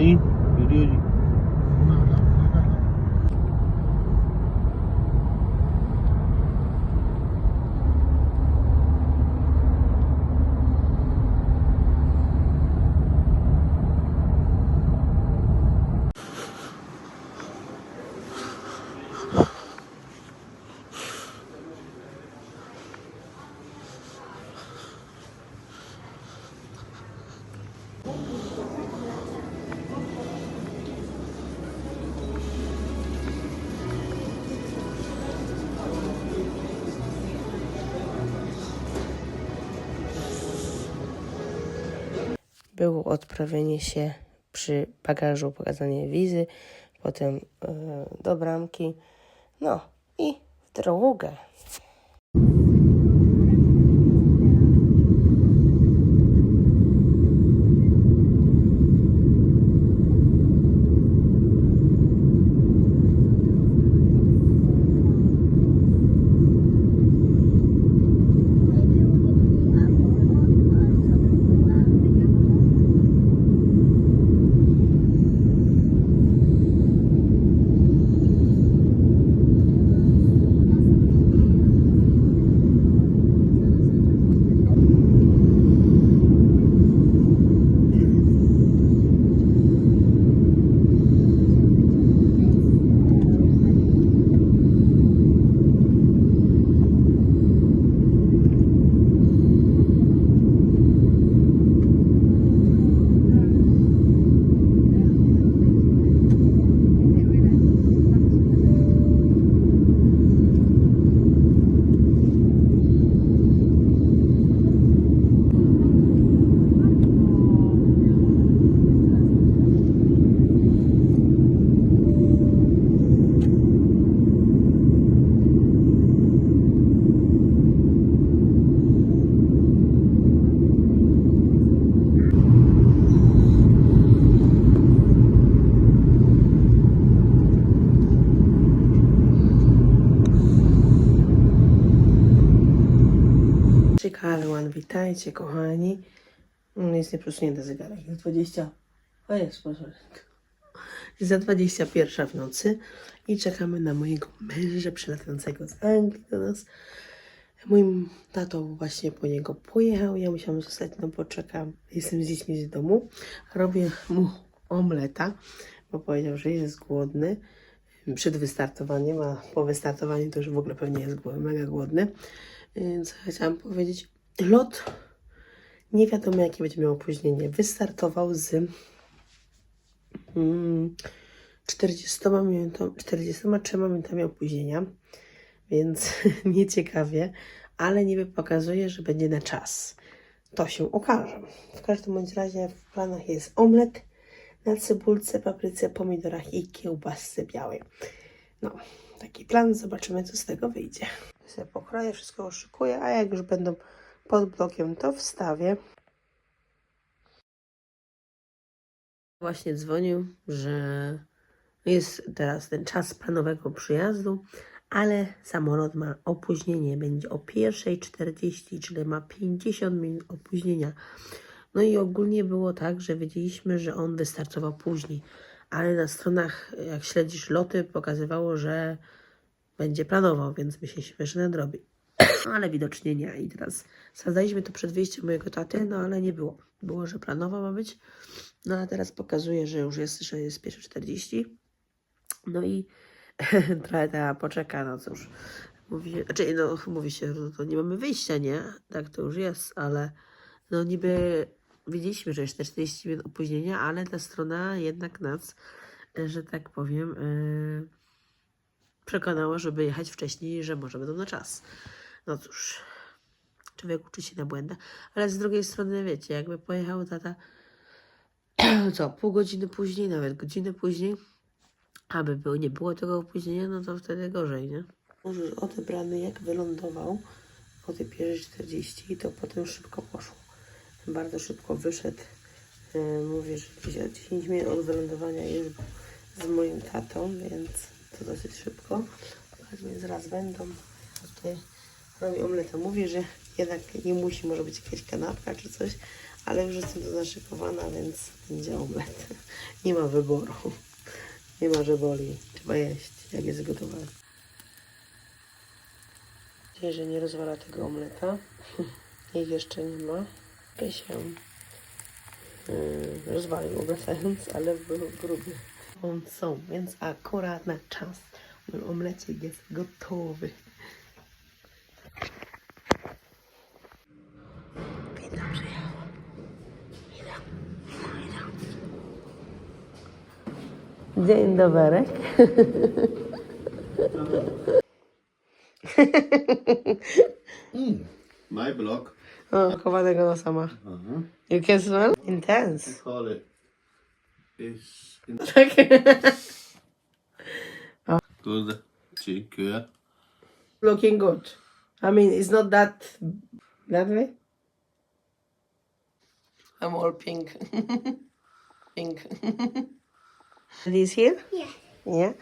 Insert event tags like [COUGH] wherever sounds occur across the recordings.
county było odprawienie się przy bagażu, pokazanie wizy, potem e, do bramki, no i w drogę. Ciekawe, witajcie kochani. Jest nieprosunięty zegarek, jest 20. O jest, proszę. Jest za 21 w nocy i czekamy na mojego męża przylatującego z Anglii do nas. Mój tato właśnie po niego pojechał, ja musiałam zostać, no poczekam. Jestem z dziećmi z domu. Robię mu omleta, bo powiedział, że jest głodny przed wystartowaniem, a po wystartowaniu to już w ogóle pewnie jest mega głodny. Więc chciałam powiedzieć, lot nie wiadomo jakie będzie miał opóźnienie. Wystartował z mm, 40 minutami, 43 minutami opóźnienia, więc [LAUGHS] nieciekawie, ale niby pokazuje, że będzie na czas. To się okaże. W każdym bądź razie w planach jest omlet na cebulce, papryce, pomidorach i kiełbasce białej. No, taki plan, zobaczymy co z tego wyjdzie. Sobie pokroję, wszystko oszykuję, a jak już będą pod blokiem, to wstawię. Właśnie dzwonił, że jest teraz ten czas planowego przyjazdu, ale samolot ma opóźnienie, będzie o 1.40, czyli ma 50 minut opóźnienia. No i ogólnie było tak, że wiedzieliśmy, że on wystartował później, ale na stronach, jak śledzisz loty, pokazywało, że będzie planował, więc myśleliśmy, że nadrobi. Ale widocznie nie. I teraz sprawdzaliśmy to przed wyjściem mojego taty, no ale nie było. Było, że planował ma być. No a teraz pokazuje, że już jest, że jest 1.40. No i [LAUGHS] trochę ta poczeka, no cóż. Mówi, znaczy, no, mówi się, że to nie mamy wyjścia, nie? Tak to już jest, ale no niby widzieliśmy, że jest 40 minut opóźnienia, ale ta strona jednak nas, że tak powiem, yy, przekonała, żeby jechać wcześniej, że może będą na czas. No cóż, człowiek uczy się na błędach, ale z drugiej strony, wiecie, jakby pojechał tata, [CLEARS THROAT] co, pół godziny później, nawet godzinę później, aby było, nie było tego opóźnienia, no to wtedy gorzej, nie? Może odebrany, jak wylądował o tej pierwszej 40, to potem szybko poszło. Bardzo szybko wyszedł. Yy, Mówię, że gdzieś o 10 minut od wylądowania jest z moim tatą, więc to dosyć szybko. Tak więc zaraz będą. Tutaj robi omletę. Mówię, że jednak nie musi, może być jakaś kanapka czy coś, ale już jestem zaszykowana, więc będzie omlet. [LAUGHS] Nie ma wyboru. Nie ma, że boli. Trzeba jeść, jak jest gotowany. Nadzieję, że nie rozwala tego omleta. [LAUGHS] Ich jeszcze nie ma. Ja się yy, rozwalił obracając, ale był gruby. On są, więc akurat na czas. Mój jest gotowy. Winda. Dzień dobry. My block. O, chowanego nosa ma. Uh-huh. You can smell? Intense. Call it. Is in [LAUGHS] good. Check. Looking good. I mean, it's not that that way. I'm all pink. [LAUGHS] pink. [LAUGHS] He's here? Yeah. Yeah.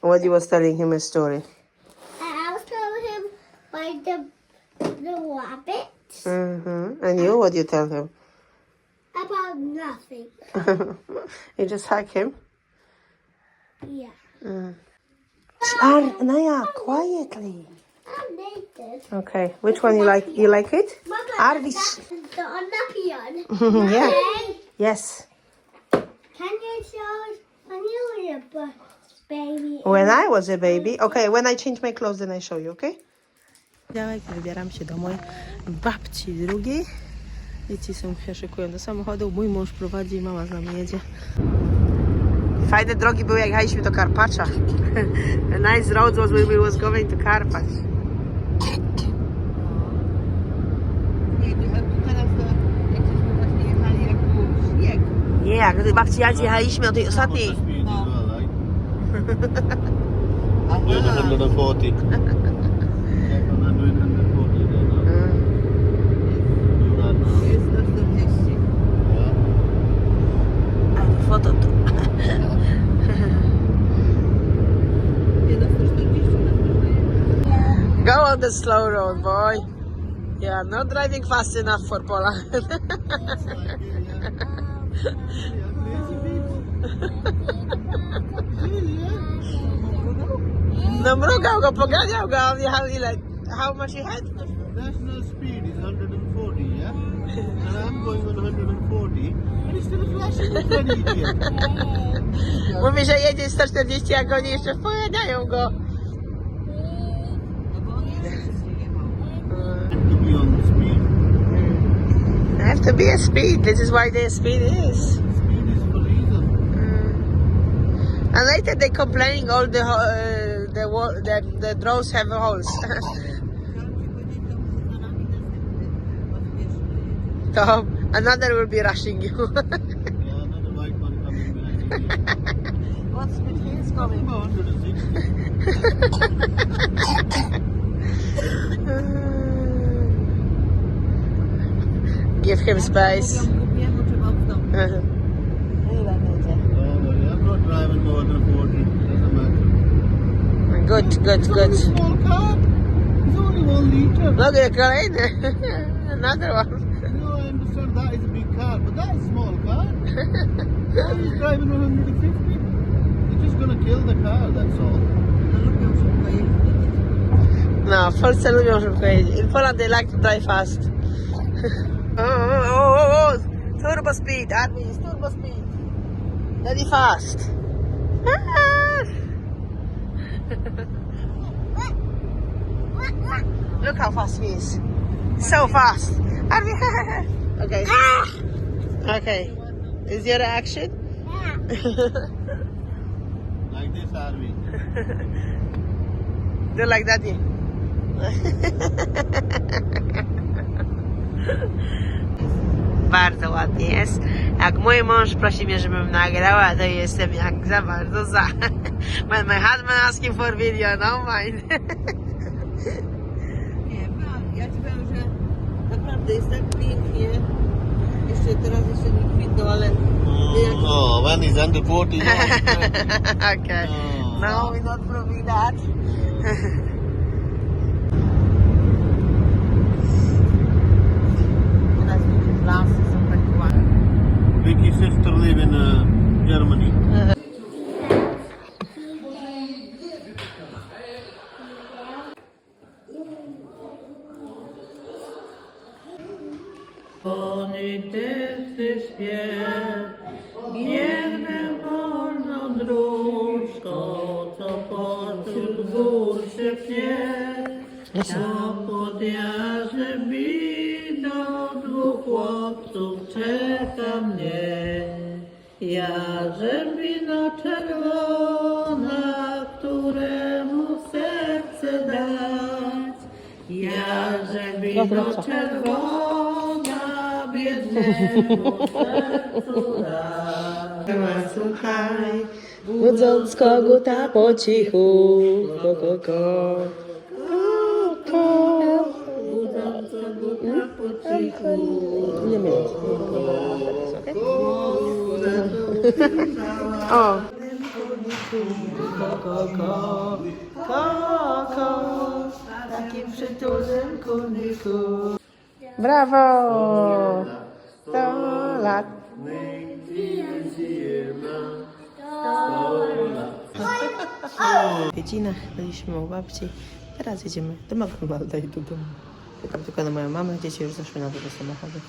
What you was telling him a story. I was telling him by the the rabbit Mm-hmm. And you, what you tell him? about nothing. [LAUGHS] you just hug him. Yeah. Ar- Naya, quietly. I'm naked. Okay. Which one you like? You like it? That's the [LAUGHS] yeah. Yes. can you show you were a bu- baby? When I was a baby. Okay, when I change my clothes, then I show you, okay? Działek, wybieram się do mojej babci drugiej. Dzieci są się szykują do samochodu. Mój mąż prowadzi, mama z nami jedzie. Fajne drogi były, jak jechaliśmy do Karpacza. A [LAUGHS] nice road was when we was going to Karpacz. Nie, jak babci Jadzi jechaliśmy o tej ostatniej. 240. 240. [LAUGHS] 140 Go on the slow road, boy. You are not driving fast enough for Poland. [LAUGHS] [LAUGHS] No mrugał go, poganiał go, a on jechał ile? How much he had? National speed is 140, yeah? And I'm going on 140, and he's still flashing the 20 here. [LAUGHS] Mówi, że jedzie 140, a oni jeszcze poganiają go. To be on the speed. Have to be a speed. This is why the speed is. Speed is for reason. And later they complaining all the uh, that the draws have holes. [LAUGHS] Tom, another will be rushing you. [LAUGHS] What's another white coming behind [LAUGHS] What's with his coming? Give him space. Uh good, good, It's good. small car. It's only one liter. Look at the crane. Another one. No, I understand that is a big car, but that is a small car. Why is driving 150? You're just gonna kill the car, that's all. No, w Polsce lubią szybko jeździć. In Poland they like to drive fast. oh, oh, oh, oh, oh. Turbo speed, Armin, turbo speed. Very fast. Look how fast he is. So fast. [LAUGHS] Okay. Okay. Is your reaction? [LAUGHS] Like this, Army. [LAUGHS] Do like that. yeah. Bardzo ładnie jest. Jak mój mąż prosi mnie, żebym nagrała, to jestem jak za bardzo za. When my husband asking for video, no mind. Nie, prawda. Ja ci powiem, że naprawdę jest tak pięknie. Jeszcze teraz jeszcze nie kwitną, ale Oh, when he's under 40, okay. No. No, we're not proving that. Gór się pnie. Ja mnie. Jarzębina czerwona, któremu serce dać. Jarzębino czerwona, biednemu sercu dać. Budząc koguta po cichu, ko, ko, ko. Po cichu. Nie wiem. O. Brawo! 100 lat. W Wiedzinach byliśmy u babci. Teraz jedziemy do McDonalda i do domu. Czekam tylko na moją mamę. Dzieci już zeszły na do samochodu.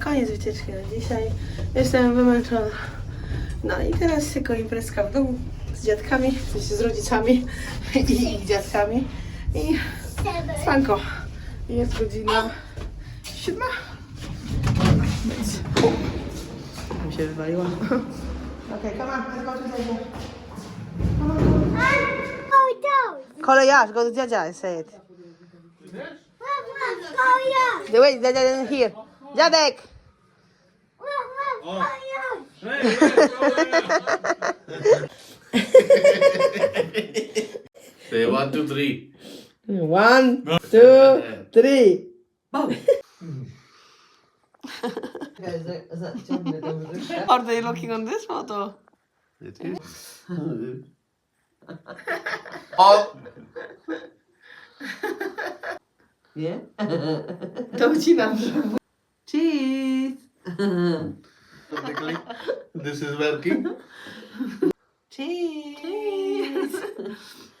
Koniec wycieczki na dzisiaj. Jestem wymęczona. No i teraz tylko imprezka w domu z dziadkami, w sensie z rodzicami i ich dziadkami. I spanko. Jest godzina siódma. Let's hope. Everybody wants. [LAUGHS] okay, come on, let's go to Jaja. Come on, come on. Call her Yash, go to Jaja and say it. The wait, Jaja isn't hear. Jadek! Oh. Say one, two, three. One, two, three. Are they looking on this photo? It is. [LAUGHS] oh, Nie? To ucinam. Cheese! technically, this is working. Cheese!